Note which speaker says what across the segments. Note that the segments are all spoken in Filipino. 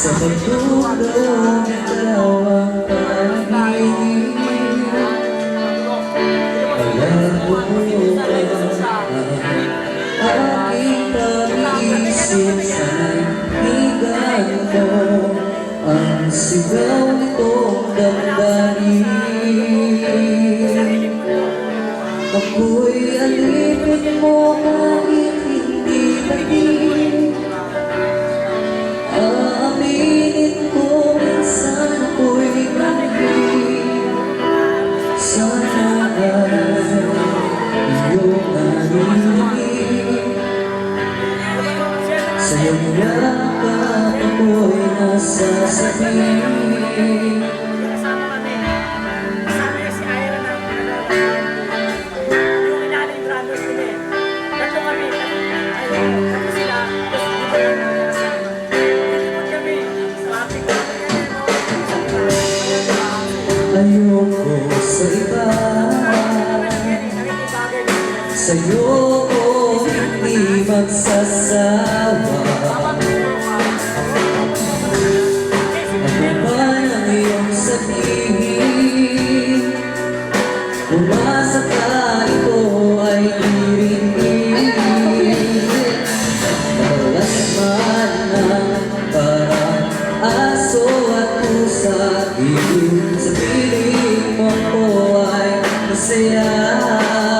Speaker 1: Sa pagtulong ikaw ang pangingin Alam mo ba ang aking pag-iisip sa naibigan mo Ang sigaw nitong damdamin Ako'y alipin mo kahit Ayoko sa iba Sa'yo ko hindi magsasawa. ka Sabihin mo ko ay masaya.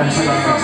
Speaker 2: Thank you.